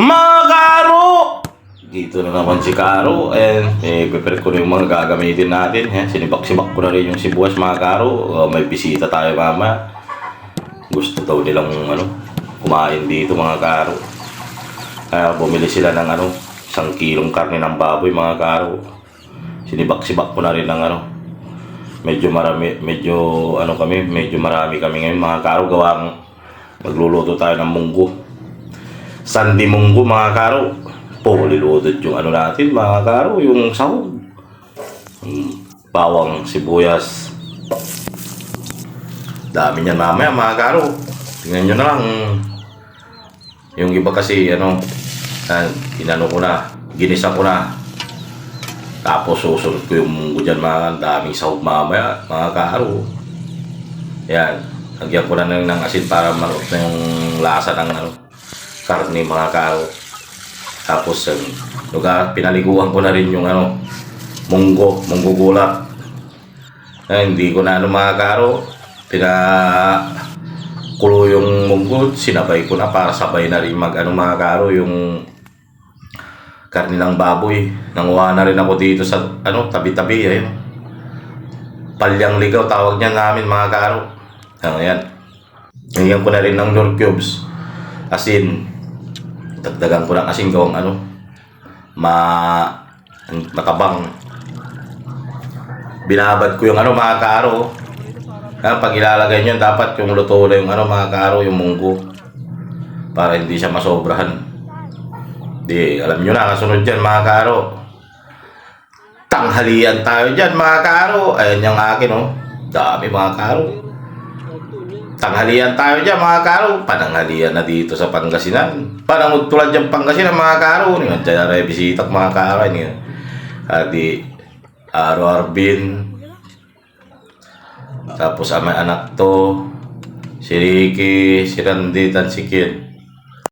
Mga karo! Dito na naman si Karo. And eh, prepare ko na yung mga gagamitin natin. Eh, sinibak-sibak ko na rin yung sibuyas mga karo. Oh, may bisita tayo mama. Gusto daw nilang ano, kumain dito mga karo. Kaya bumili sila ng ano, isang kilong karne ng baboy mga karo. Sinibak-sibak ko na rin ng ano, medyo marami, medyo ano kami, medyo marami kami ngayon mga karo gawang magluluto tayo ng munggo. Sandi munggo mga karo. Po, liludot yung ano natin mga karo, yung sahog. Bawang sibuyas. Dami niyan mamaya mga karo. Tingnan nyo na lang. Yung iba kasi ano, ah, inano ko na, ginisa ko na. Tapos susunod ko yung munggo dyan mga daming sahog mamaya, mga karo. Yan. Lagyan ko na ng, ng asin para marot na yung lasa ng ano, karne mga karo. Tapos um, lugar, pinaliguan ko na rin yung ano, munggo, munggo. Eh, hindi ko na ano mga karo, pina kulo yung munggo, sinabay ko na para sabay na rin mag ano mga karo yung karne ng baboy. Nanguha na rin ako dito sa ano, tabi-tabi ayun. Palyang ligaw tawag niya namin mga karo. Ano yan. Hingyan ko na rin ng Lord Cubes. Asin. Dagdagan ko ng asin gawang ano. Ma... Matabang. Binabad ko yung ano mga karo. Kaya pag ilalagay nyo, dapat yung luto na yung ano mga karo, yung munggo. Para hindi siya masobrahan. Di, alam nyo na, kasunod dyan mga karo. Tanghalian tayo dyan mga karo. Ayan yung akin oh. Dami mga karo. Tanghalian tayo dyan mga karo. Pananghalian na dito sa Pangasinan. Parang tulad dyan Pangasinan mga karo. Nga dyan na bisita mga karo. Adi Aro Arbin. Tapos ang may anak to. Si Ricky, si Randy, si Kid.